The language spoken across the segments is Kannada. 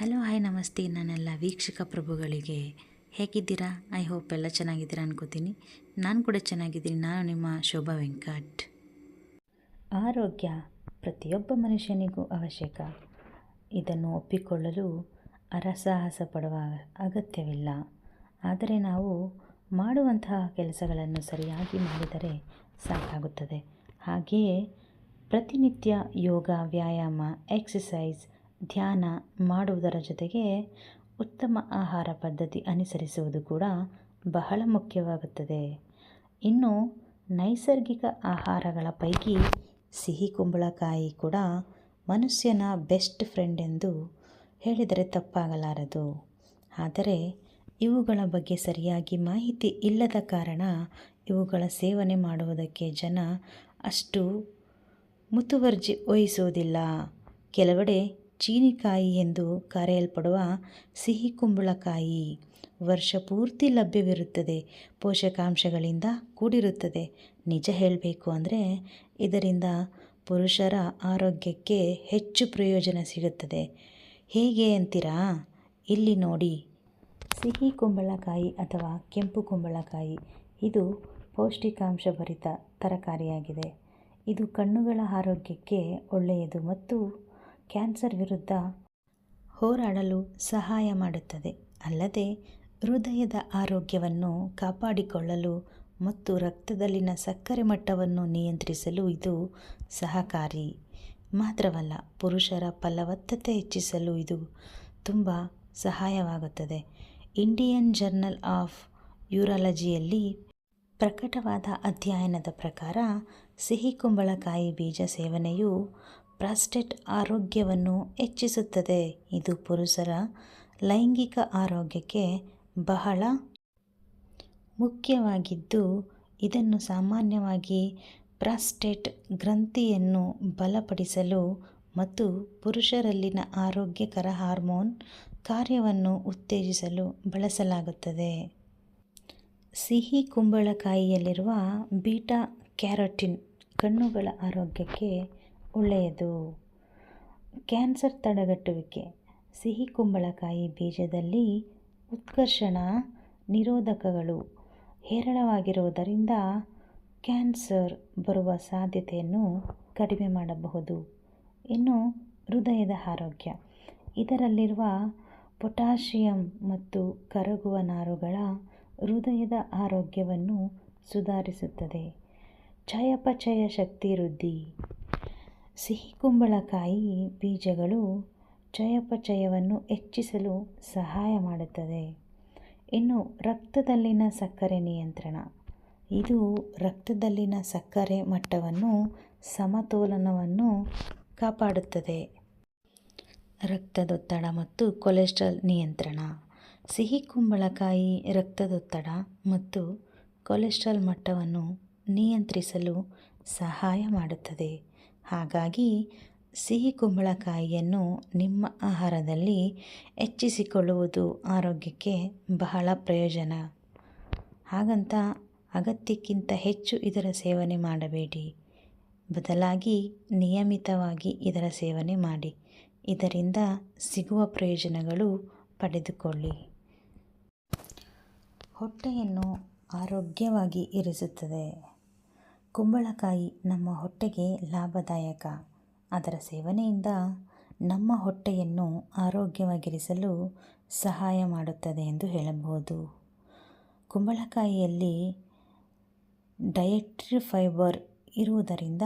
ಹಲೋ, ಹಾಯ್, ನಮಸ್ತೆ. ನನ್ನೆಲ್ಲ ವೀಕ್ಷಕ ಪ್ರಭುಗಳಿಗೆ ಹೇಗಿದ್ದೀರಾ? ಐ ಹೋಪ್ ಎಲ್ಲ ಚೆನ್ನಾಗಿದ್ದೀರಾ ಅನ್ಕೋತೀನಿ. ನಾನು ಕೂಡ ಚೆನ್ನಾಗಿದ್ದೀನಿ. ನಾನು ನಿಮ್ಮ ಶೋಭಾ ವೆಂಕಟ್. ಆರೋಗ್ಯ ಪ್ರತಿಯೊಬ್ಬ ಮನುಷ್ಯನಿಗೂ ಅವಶ್ಯಕ. ಇದನ್ನು ಒಪ್ಪಿಕೊಳ್ಳಲು ಅರಸಾಹಸ ಪಡುವ ಅಗತ್ಯವಿಲ್ಲ. ಆದರೆ ನಾವು ಮಾಡುವಂತಹ ಕೆಲಸಗಳನ್ನು ಸರಿಯಾಗಿ ಮಾಡಿದರೆ ಸಾಕಾಗುತ್ತದೆ. ಹಾಗೆಯೇ ಪ್ರತಿನಿತ್ಯ ಯೋಗ, ವ್ಯಾಯಾಮ ಎಕ್ಸಸೈಸ್ ಧ್ಯಾನ ಮಾಡುವುದರ ಜೊತೆಗೆ ಉತ್ತಮ ಆಹಾರ ಪದ್ಧತಿ ಅನುಸರಿಸುವುದು ಕೂಡ ಬಹಳ ಮುಖ್ಯವಾಗುತ್ತದೆ. ಇನ್ನು ನೈಸರ್ಗಿಕ ಆಹಾರಗಳ ಪೈಕಿ ಸಿಹಿ ಕುಂಬಳಕಾಯಿ ಕೂಡ ಮನುಷ್ಯನ ಬೆಸ್ಟ್ ಫ್ರೆಂಡ್ ಎಂದು ಹೇಳಿದರೆ ತಪ್ಪಾಗಲಾರದು. ಆದರೆ ಇವುಗಳ ಬಗ್ಗೆ ಸರಿಯಾಗಿ ಮಾಹಿತಿ ಇಲ್ಲದ ಕಾರಣ ಇವುಗಳ ಸೇವನೆ ಮಾಡುವುದಕ್ಕೆ ಜನ ಅಷ್ಟು ಮುತುವರ್ಜಿ ವಹಿಸುವುದಿಲ್ಲ. ಕೆಲವೆಡೆ ಚೀನಿಕಾಯಿ ಎಂದು ಕರೆಯಲ್ಪಡುವ ಸಿಹಿ ಕುಂಬಳಕಾಯಿ. ವರ್ಷ ಪೂರ್ತಿ ಲಭ್ಯವಿರುತ್ತದೆ, ಪೋಷಕಾಂಶಗಳಿಂದ ಕೂಡಿರುತ್ತದೆ. ನಿಜ ಹೇಳಬೇಕು ಅಂದರೆ, ಇದರಿಂದ ಪುರುಷರ ಆರೋಗ್ಯಕ್ಕೆ ಹೆಚ್ಚು ಪ್ರಯೋಜನ ಸಿಗುತ್ತದೆ. ಹೇಗೆ ಅಂತೀರಾ? ಇಲ್ಲಿ ನೋಡಿ. ಸಿಹಿ ಕುಂಬಳಕಾಯಿ ಅಥವಾ ಕೆಂಪು ಕುಂಬಳಕಾಯಿ, ಇದು ಪೌಷ್ಟಿಕಾಂಶ ಭರಿತ ತರಕಾರಿಯಾಗಿದೆ. ಇದು ಕಣ್ಣುಗಳ ಆರೋಗ್ಯಕ್ಕೆ ಒಳ್ಳೆಯದು ಮತ್ತು ಕ್ಯಾನ್ಸರ್ ವಿರುದ್ಧ ಹೋರಾಡಲು ಸಹಾಯ ಮಾಡುತ್ತದೆ. ಅಲ್ಲದೆ, ಹೃದಯದ ಆರೋಗ್ಯವನ್ನು ಕಾಪಾಡಿಕೊಳ್ಳಲು ಮತ್ತು ರಕ್ತದಲ್ಲಿನ ಸಕ್ಕರೆ ಮಟ್ಟವನ್ನು ನಿಯಂತ್ರಿಸಲು ಇದು ಸಹಕಾರಿ. ಮಾತ್ರವಲ್ಲ, ಪುರುಷರ ಫಲವತ್ತತೆ ಹೆಚ್ಚಿಸಲು ಇದು ತುಂಬ ಸಹಾಯವಾಗುತ್ತದೆ. ಇಂಡಿಯನ್ ಜರ್ನಲ್ ಆಫ್ ಯೂರಾಲಜಿಯಲ್ಲಿ ಪ್ರಕಟವಾದ ಅಧ್ಯಯನದ ಪ್ರಕಾರ, ಸಿಹಿ ಕುಂಬಳಕಾಯಿ ಬೀಜ ಸೇವನೆಯು ಪ್ರಾಸ್ಟೇಟ್ ಆರೋಗ್ಯವನ್ನು ಹೆಚ್ಚಿಸುತ್ತದೆ. ಇದು ಪುರುಷರ ಲೈಂಗಿಕ ಆರೋಗ್ಯಕ್ಕೆ ಬಹಳ ಮುಖ್ಯವಾಗಿದ್ದು, ಇದನ್ನು ಸಾಮಾನ್ಯವಾಗಿ ಪ್ರಾಸ್ಟೇಟ್ ಗ್ರಂಥಿಯನ್ನು ಬಲಪಡಿಸಲು ಮತ್ತು ಪುರುಷರಲ್ಲಿನ ಆರೋಗ್ಯಕರ ಹಾರ್ಮೋನ್ ಕಾರ್ಯವನ್ನು ಉತ್ತೇಜಿಸಲು ಬಳಸಲಾಗುತ್ತದೆ. ಸಿಹಿ ಕುಂಬಳಕಾಯಿಯಲ್ಲಿರುವ ಬೀಟಾ ಕ್ಯಾರೋಟಿನ್ ಕಣ್ಣುಗಳ ಆರೋಗ್ಯಕ್ಕೆ ಒಳ್ಳೆಯದು. ಕ್ಯಾನ್ಸರ್ ತಡೆಗಟ್ಟುವಿಕೆ. ಸಿಹಿ ಕುಂಬಳಕಾಯಿ ಬೀಜದಲ್ಲಿ ಉತ್ಕರ್ಷಣ ನಿರೋಧಕಗಳು ಹೇರಳವಾಗಿರುವುದರಿಂದ ಕ್ಯಾನ್ಸರ್ ಬರುವ ಸಾಧ್ಯತೆಯನ್ನು ಕಡಿಮೆ ಮಾಡಬಹುದು. ಇನ್ನು ಹೃದಯದ ಆರೋಗ್ಯ. ಇದರಲ್ಲಿರುವ ಪೊಟ್ಯಾಷಿಯಂ ಮತ್ತು ಕರಗುವ ನಾರುಗಳ ಹೃದಯದ ಆರೋಗ್ಯವನ್ನು ಸುಧಾರಿಸುತ್ತದೆ. ಚಯಾಪಚಯ ಶಕ್ತಿ ವೃದ್ಧಿ. ಸಿಹಿ ಕುಂಬಳಕಾಯಿ ಬೀಜಗಳು ಚಯಪಚಯವನ್ನು ಹೆಚ್ಚಿಸಲು ಸಹಾಯ ಮಾಡುತ್ತದೆ. ಇನ್ನು ರಕ್ತದಲ್ಲಿನ ಸಕ್ಕರೆ ನಿಯಂತ್ರಣ. ಇದು ರಕ್ತದಲ್ಲಿನ ಸಕ್ಕರೆ ಮಟ್ಟವನ್ನು, ಸಮತೋಲನವನ್ನು ಕಾಪಾಡುತ್ತದೆ. ರಕ್ತದೊತ್ತಡ ಮತ್ತು ಕೊಲೆಸ್ಟ್ರಾಲ್ ನಿಯಂತ್ರಣ. ಸಿಹಿ ಕುಂಬಳಕಾಯಿ ರಕ್ತದೊತ್ತಡ ಮತ್ತು ಕೊಲೆಸ್ಟ್ರಾಲ್ ಮಟ್ಟವನ್ನು ನಿಯಂತ್ರಿಸಲು ಸಹಾಯ ಮಾಡುತ್ತದೆ. ಹಾಗಾಗಿ ಸಿಹಿ ಕುಂಬಳಕಾಯಿಯನ್ನು ನಿಮ್ಮ ಆಹಾರದಲ್ಲಿ ಹೆಚ್ಚಿಸಿಕೊಳ್ಳುವುದು ಆರೋಗ್ಯಕ್ಕೆ ಬಹಳ ಪ್ರಯೋಜನ. ಹಾಗಂತ ಅಗತ್ಯಕ್ಕಿಂತ ಹೆಚ್ಚು ಇದರ ಸೇವನೆ ಮಾಡಬೇಡಿ. ಬದಲಾಗಿ ನಿಯಮಿತವಾಗಿ ಇದರ ಸೇವನೆ ಮಾಡಿ. ಇದರಿಂದ ಸಿಗುವ ಪ್ರಯೋಜನಗಳು ಪಡೆದುಕೊಳ್ಳಿ. ಹೊಟ್ಟೆಯನ್ನು ಆರೋಗ್ಯವಾಗಿ ಇರಿಸುತ್ತದೆ. ಕುಂಬಳಕಾಯಿ ನಮ್ಮ ಹೊಟ್ಟೆಗೆ ಲಾಭದಾಯಕ. ಅದರ ಸೇವನೆಯಿಂದ ನಮ್ಮ ಹೊಟ್ಟೆಯನ್ನು ಆರೋಗ್ಯವಾಗಿರಿಸಲು ಸಹಾಯ ಮಾಡುತ್ತದೆ ಎಂದು ಹೇಳಬಹುದು. ಕುಂಬಳಕಾಯಿಯಲ್ಲಿ ಡಯಟ್ರಿ ಫೈಬರ್ ಇರುವುದರಿಂದ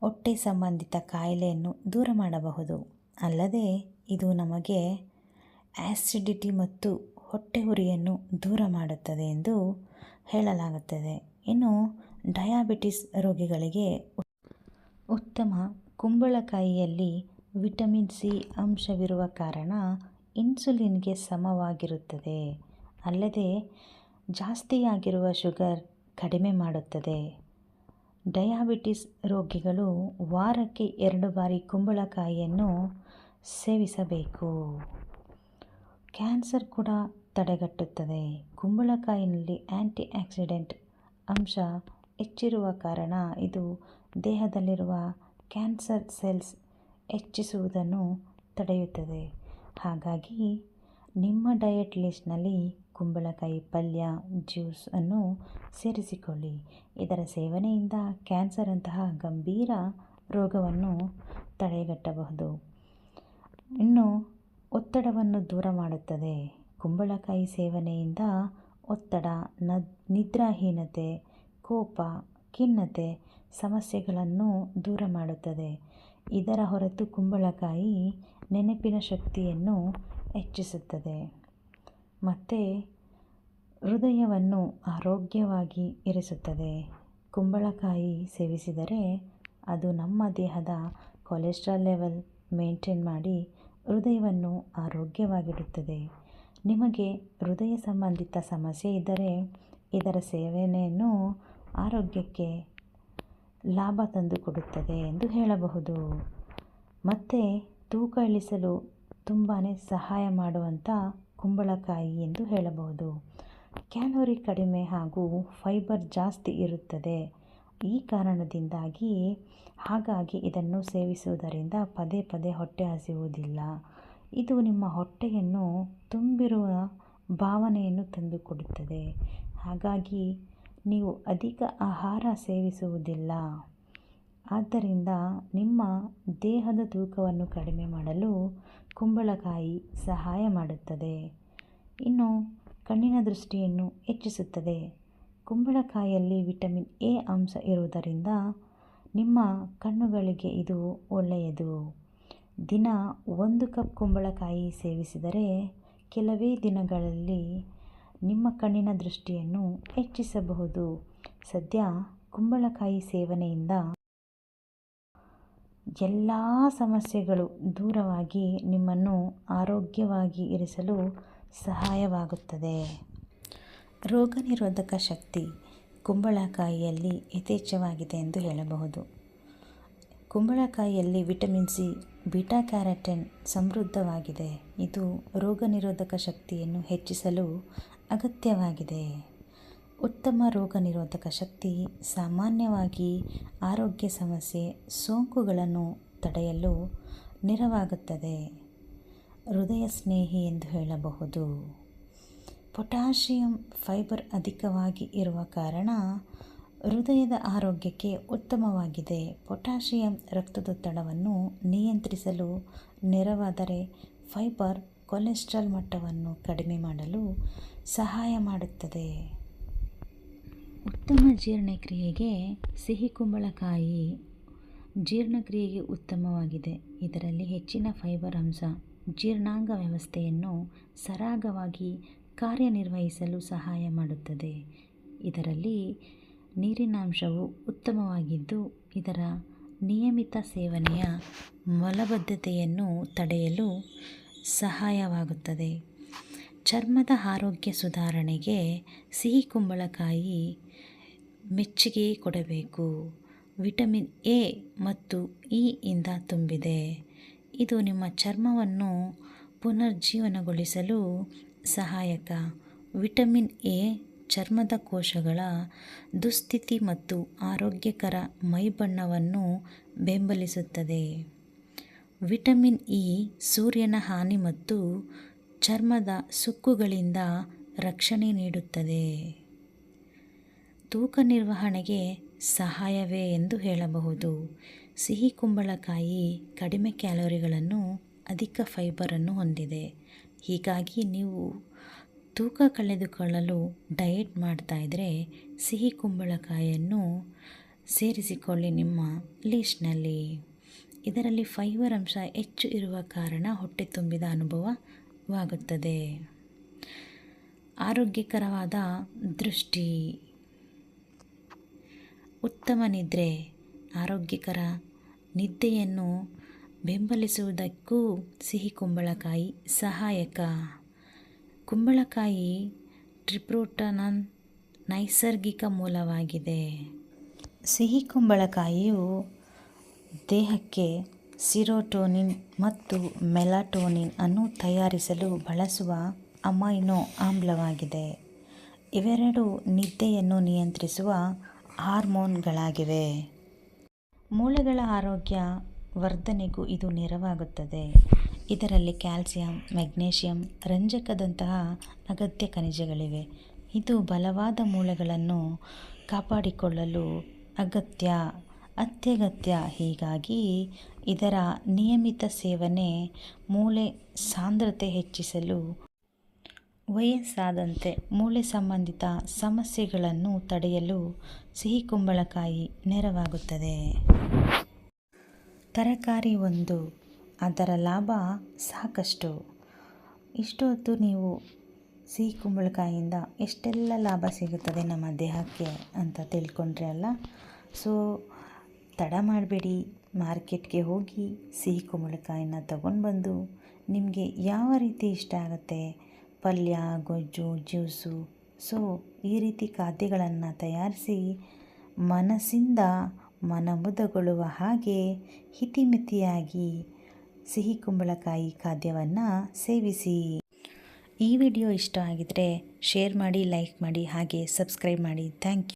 ಹೊಟ್ಟೆ ಸಂಬಂಧಿತ ಕಾಯಿಲೆಯನ್ನು ದೂರ ಮಾಡಬಹುದು. ಅಲ್ಲದೆ ಇದು ನಮಗೆ ಆ್ಯಸಿಡಿಟಿ ಮತ್ತು ಹೊಟ್ಟೆ ಉರಿಯನ್ನು ದೂರ ಮಾಡುತ್ತದೆ ಎಂದು ಹೇಳಲಾಗುತ್ತದೆ. ಇನ್ನು ಡಯಾಬಿಟಿಸ್ ರೋಗಿಗಳಿಗೆ ಉತ್ತಮ ಕುಂಬಳಕಾಯಿಯಲ್ಲಿ ವಿಟಮಿನ್ ಸಿ ಅಂಶವಿರುವ ಕಾರಣ ಇನ್ಸುಲಿನ್ಗೆ ಸಮವಾಗಿರುತ್ತದೆ. ಅಲ್ಲದೆ ಜಾಸ್ತಿಯಾಗಿರುವ ಶುಗರ್ ಕಡಿಮೆ ಮಾಡುತ್ತದೆ. ಡಯಾಬಿಟಿಸ್ ರೋಗಿಗಳು ವಾರಕ್ಕೆ ಎರಡು ಬಾರಿ ಕುಂಬಳಕಾಯಿಯನ್ನು ಸೇವಿಸಬೇಕು. ಕ್ಯಾನ್ಸರ್ ಕೂಡ ತಡೆಗಟ್ಟುತ್ತದೆ. ಕುಂಬಳಕಾಯಿನಲ್ಲಿ ಆ್ಯಂಟಿ ಆಕ್ಸಿಡೆಂಟ್ ಅಂಶ ಹೆಚ್ಚಿರುವ ಕಾರಣ ಇದು ದೇಹದಲ್ಲಿರುವ ಕ್ಯಾನ್ಸರ್ ಸೆಲ್ಸ್ ಹೆಚ್ಚಿಸುವುದನ್ನು ತಡೆಯುತ್ತದೆ. ಹಾಗಾಗಿ, ನಿಮ್ಮ ಡಯಟ್ ಲಿಸ್ಟ್ನಲ್ಲಿ ಕುಂಬಳಕಾಯಿ ಪಲ್ಯ, ಜ್ಯೂಸ್ ಅನ್ನು ಸೇರಿಸಿಕೊಳ್ಳಿ. ಇದರ ಸೇವನೆಯಿಂದ ಕ್ಯಾನ್ಸರ್ ಅಂತಹ ಗಂಭೀರ ರೋಗವನ್ನು ತಡೆಗಟ್ಟಬಹುದು. ಇನ್ನು ಒತ್ತಡವನ್ನು ದೂರ ಮಾಡುತ್ತದೆ. ಕುಂಬಳಕಾಯಿ ಸೇವನೆಯಿಂದ ಒತ್ತಡ ನದ್ ನಿದ್ರಾಹೀನತೆ ಕೋಪ, ಖಿನ್ನತೆ ಸಮಸ್ಯೆಗಳನ್ನು ದೂರ ಮಾಡುತ್ತದೆ. ಇದರ ಹೊರತು ಕುಂಬಳಕಾಯಿ ನೆನಪಿನ ಶಕ್ತಿಯನ್ನು ಹೆಚ್ಚಿಸುತ್ತದೆ. ಮತ್ತು ಹೃದಯವನ್ನು ಆರೋಗ್ಯವಾಗಿ ಇರಿಸುತ್ತದೆ. ಕುಂಬಳಕಾಯಿ ಸೇವಿಸಿದರೆ ಅದು ನಮ್ಮ ದೇಹದ ಕೊಲೆಸ್ಟ್ರಾಲ್ ಲೆವೆಲ್ ಮೇಂಟೈನ್ ಮಾಡಿ ಹೃದಯವನ್ನು ಆರೋಗ್ಯವಾಗಿಡುತ್ತದೆ. ನಿಮಗೆ ಹೃದಯ ಸಂಬಂಧಿತ ಸಮಸ್ಯೆ ಇದ್ದರೆ ಇದರ ಸೇವನೆಯನ್ನು ಆರೋಗ್ಯಕ್ಕೆ ಲಾಭ ತಂದುಕೊಡುತ್ತದೆ ಎಂದು ಹೇಳಬಹುದು. ಮತ್ತು ತೂಕ ಇಳಿಸಲು ತುಂಬಾ ಸಹಾಯ ಮಾಡುವಂಥ ಕುಂಬಳಕಾಯಿ ಎಂದು ಹೇಳಬಹುದು. ಕ್ಯಾಲೋರಿ ಕಡಿಮೆ ಹಾಗೂ ಫೈಬರ್ ಜಾಸ್ತಿ ಇರುತ್ತದೆ. ಈ ಕಾರಣದಿಂದಾಗಿ ಹಾಗಾಗಿ ಇದನ್ನು ಸೇವಿಸುವುದರಿಂದ ಪದೇ ಪದೇ ಹೊಟ್ಟೆ ಹಸಿಯುವುದಿಲ್ಲ. ಇದು ನಿಮ್ಮ ಹೊಟ್ಟೆಯನ್ನು ತುಂಬಿರುವ ಭಾವನೆಯನ್ನು ತಂದುಕೊಡುತ್ತದೆ. ಹಾಗಾಗಿ ನೀವು ಅಧಿಕ ಆಹಾರ ಸೇವಿಸುವುದಿಲ್ಲ. ಆದ್ದರಿಂದ ನಿಮ್ಮ ದೇಹದ ತೂಕವನ್ನು ಕಡಿಮೆ ಮಾಡಲು ಕುಂಬಳಕಾಯಿ ಸಹಾಯ ಮಾಡುತ್ತದೆ. ಇನ್ನು ಕಣ್ಣಿನ ದೃಷ್ಟಿಯನ್ನು ಹೆಚ್ಚಿಸುತ್ತದೆ. ಕುಂಬಳಕಾಯಿಯಲ್ಲಿ ವಿಟಮಿನ್ ಎ ಅಂಶ ಇರುವುದರಿಂದ ನಿಮ್ಮ ಕಣ್ಣುಗಳಿಗೆ ಇದು ಒಳ್ಳೆಯದು. ದಿನ ಒಂದು ಕಪ್ ಕುಂಬಳಕಾಯಿ ಸೇವಿಸಿದರೆ ಕೆಲವೇ ದಿನಗಳಲ್ಲಿ ನಿಮ್ಮ ಕಣ್ಣಿನ ದೃಷ್ಟಿಯನ್ನು ಹೆಚ್ಚಿಸಬಹುದು. ಸದ್ಯ ಕುಂಬಳಕಾಯಿ ಸೇವನೆಯಿಂದ ಎಲ್ಲ ಸಮಸ್ಯೆಗಳು ದೂರವಾಗಿ ನಿಮ್ಮನ್ನು ಆರೋಗ್ಯವಾಗಿ ಇರಿಸಲು ಸಹಾಯವಾಗುತ್ತದೆ. ರೋಗ ನಿರೋಧಕ ಶಕ್ತಿ ಕುಂಬಳಕಾಯಿಯಲ್ಲಿ ಯಥೇಚ್ಛವಾಗಿದೆ ಎಂದು ಹೇಳಬಹುದು. ಕುಂಬಳಕಾಯಿಯಲ್ಲಿ ವಿಟಮಿನ್ ಸಿ, ಬೀಟಾ ಕ್ಯಾರಟಿನ್ ಸಮೃದ್ಧವಾಗಿದೆ. ಇದು ರೋಗ ನಿರೋಧಕ ಶಕ್ತಿಯನ್ನು ಹೆಚ್ಚಿಸಲು ಅಗತ್ಯವಾಗಿದೆ. ಉತ್ತಮ ರೋಗ ನಿರೋಧಕ ಶಕ್ತಿ, ಸಾಮಾನ್ಯವಾಗಿ ಆರೋಗ್ಯ ಸಮಸ್ಯೆ, ಸೋಂಕುಗಳನ್ನು ತಡೆಯಲು ನೆರವಾಗುತ್ತದೆ. ಹೃದಯ ಸ್ನೇಹಿ ಎಂದು ಹೇಳಬಹುದು. ಪೊಟ್ಯಾಷಿಯಂ ಫೈಬರ್ ಅಧಿಕವಾಗಿ ಇರುವ ಕಾರಣ ಹೃದಯದ ಆರೋಗ್ಯಕ್ಕೆ ಉತ್ತಮವಾಗಿದೆ. ಪೊಟ್ಯಾಷಿಯಂ ರಕ್ತದೊತ್ತಡವನ್ನು ನಿಯಂತ್ರಿಸಲು ನೆರವಾದರೆ ಫೈಬರ್ ಕೊಲೆಸ್ಟ್ರಾಲ್ ಮಟ್ಟವನ್ನು ಕಡಿಮೆ ಮಾಡಲು ಸಹಾಯ ಮಾಡುತ್ತದೆ. ಉತ್ತಮ ಜೀರ್ಣಕ್ರಿಯೆಗೆ ಸಿಹಿ ಕುಂಬಳಕಾಯಿ ಜೀರ್ಣಕ್ರಿಯೆಗೆ ಉತ್ತಮವಾಗಿದೆ. ಇದರಲ್ಲಿ ಹೆಚ್ಚಿನ ಫೈಬರ್ ಅಂಶ, ಜೀರ್ಣಾಂಗ ವ್ಯವಸ್ಥೆಯನ್ನು ಸರಾಗವಾಗಿ ಕಾರ್ಯನಿರ್ವಹಿಸಲು ಸಹಾಯ ಮಾಡುತ್ತದೆ. ಇದರಲ್ಲಿ ನೀರಿನಾಂಶವು ಉತ್ತಮವಾಗಿದ್ದು, ಇದರ ನಿಯಮಿತ ಸೇವನೆಯ ಮಲಬದ್ಧತೆಯನ್ನು ತಡೆಯಲು ಸಹಾಯವಾಗುತ್ತದೆ. ಚರ್ಮದ ಆರೋಗ್ಯ ಸುಧಾರಣೆಗೆ ಸಿಹಿ ಕುಂಬಳಕಾಯಿ ಮೆಚ್ಚುಗೆ ಕೊಡಬೇಕು. ವಿಟಮಿನ್ ಎ ಮತ್ತು ಇ ಇಂದ ತುಂಬಿದೆ. ಇದು ನಿಮ್ಮ ಚರ್ಮವನ್ನು ಪುನರ್ಜೀವನಗೊಳಿಸಲು ಸಹಾಯಕ. ವಿಟಮಿನ್ ಎ ಚರ್ಮದ ಕೋಶಗಳ ದುಸ್ಥಿತಿ ಮತ್ತು ಆರೋಗ್ಯಕರ ಮೈಬಣ್ಣವನ್ನು ಬೆಂಬಲಿಸುತ್ತದೆ. ವಿಟಮಿನ್ ಇ ಸೂರ್ಯನ ಹಾನಿ ಮತ್ತು ಚರ್ಮದ ಸುಕ್ಕುಗಳಿಂದ ರಕ್ಷಣೆ ನೀಡುತ್ತದೆ. ತೂಕ ನಿರ್ವಹಣೆಗೆ ಸಹಾಯವೇ ಎಂದು ಹೇಳಬಹುದು. ಸಿಹಿ ಕುಂಬಳಕಾಯಿ ಕಡಿಮೆ ಕ್ಯಾಲೋರಿಗಳನ್ನು ಅಧಿಕ ಫೈಬರನ್ನು ಹೊಂದಿದೆ. ಹೀಗಾಗಿ ನೀವು ತೂಕ ಕಳೆದುಕೊಳ್ಳಲು ಡಯೆಟ್ ಮಾಡ್ತಾ ಇದ್ದರೆ ಸಿಹಿ ಕುಂಬಳಕಾಯಿಯನ್ನು ಸೇರಿಸಿಕೊಳ್ಳಿ ನಿಮ್ಮ ಲೀಸ್ಟ್ನಲ್ಲಿ. ಇದರಲ್ಲಿ ಫೈಬರ್ ಅಂಶ ಹೆಚ್ಚು ಇರುವ ಕಾರಣ ಹೊಟ್ಟೆ ತುಂಬಿದ ಅನುಭವವಾಗುತ್ತದೆ ಆರೋಗ್ಯಕರವಾದ ದೃಷ್ಟಿ. ಉತ್ತಮ ನಿದ್ರೆ. ಆರೋಗ್ಯಕರ ನಿದ್ದೆಯನ್ನು ಬೆಂಬಲಿಸುವುದಕ್ಕೂ ಸಿಹಿ ಕುಂಬಳಕಾಯಿ ಸಹಾಯಕ. ಕುಂಬಳಕಾಯಿ ಟ್ರಿಪ್ರೋಟನ ನೈಸರ್ಗಿಕ ಮೂಲವಾಗಿದೆ. ಸಿಹಿ ಕುಂಬಳಕಾಯಿಯು ದೇಹಕ್ಕೆ ಸಿರೋಟೋನಿನ್ ಮತ್ತು ಮೆಲಾಟೋನಿನ್ ಅನ್ನು ತಯಾರಿಸಲು ಬಳಸುವ ಅಮೈನೋ ಆಮ್ಲವಾಗಿದೆ. ಇವೆರಡು ನಿದ್ದೆಯನ್ನು ನಿಯಂತ್ರಿಸುವ ಹಾರ್ಮೋನ್ಗಳಾಗಿವೆ. ಮೂಳೆಗಳ ಆರೋಗ್ಯ ವರ್ಧನೆಗೂ ಇದು ನೆರವಾಗುತ್ತದೆ. ಇದರಲ್ಲಿ ಕ್ಯಾಲ್ಸಿಯಂ, ಮೆಗ್ನೀಷಿಯಂ, ರಂಜಕದಂತಹ ಅಗತ್ಯ ಖನಿಜಗಳಿವೆ. ಇದು ಬಲವಾದ ಮೂಳೆಗಳನ್ನು ಕಾಪಾಡಿಕೊಳ್ಳಲು ಅಗತ್ಯ. ಅತ್ಯಗತ್ಯ. ಹೀಗಾಗಿ ಇದರ ನಿಯಮಿತ ಸೇವನೆ ಮೂಳೆ ಸಾಂದ್ರತೆ ಹೆಚ್ಚಿಸಲು, ವಯಸ್ಸಾದಂತೆ ಮೂಳೆ ಸಂಬಂಧಿತ ಸಮಸ್ಯೆಗಳನ್ನು ತಡೆಯಲು ಸಿಹಿ ಕುಂಬಳಕಾಯಿ ನೆರವಾಗುತ್ತದೆ. ತರಕಾರಿ ಒಂದು, ಅದರ ಲಾಭ ಸಾಕಷ್ಟು. ಇಷ್ಟೊತ್ತು ನೀವು ಸಿಹಿ ಕುಂಬಳಕಾಯಿಯಿಂದ ಎಷ್ಟೆಲ್ಲ ಲಾಭ ಸಿಗುತ್ತದೆ ನಮ್ಮ ದೇಹಕ್ಕೆ ಅಂತ ತಿಳ್ಕೊಂಡ್ರೆ ಅಲ್ಲ? ಸೊ ತಡ ಮಾಡಬೇಡಿ. ಮಾರ್ಕೆಟ್ಗೆ ಹೋಗಿ ಸಿಹಿ ಕುಂಬಳಕಾಯಿನ ತಗೊಂಡು ಬಂದು ನಿಮಗೆ ಯಾವ ರೀತಿ ಇಷ್ಟ ಆಗುತ್ತೆ? ಪಲ್ಯ, ಗೊಜ್ಜು, ಜ್ಯೂಸು. ಸೊ, ಈ ರೀತಿ ಖಾದ್ಯಗಳನ್ನು ತಯಾರಿಸಿ ಮನಸ್ಸಿಂದ ಮನಮುದಗೊಳ್ಳುವ ಹಾಗೆ ಹಿತಿಮಿತಿಯಾಗಿ ಸಿಹಿ ಕುಂಬಳಕಾಯಿ ಖಾದ್ಯವನ್ನು ಸೇವಿಸಿ. ಈ ವಿಡಿಯೋ ಇಷ್ಟ ಆಗಿದರೆ ಶೇರ್ ಮಾಡಿ, ಲೈಕ್ ಮಾಡಿ, ಹಾಗೆ ಸಬ್ಸ್ಕ್ರೈಬ್ ಮಾಡಿ. Thank you.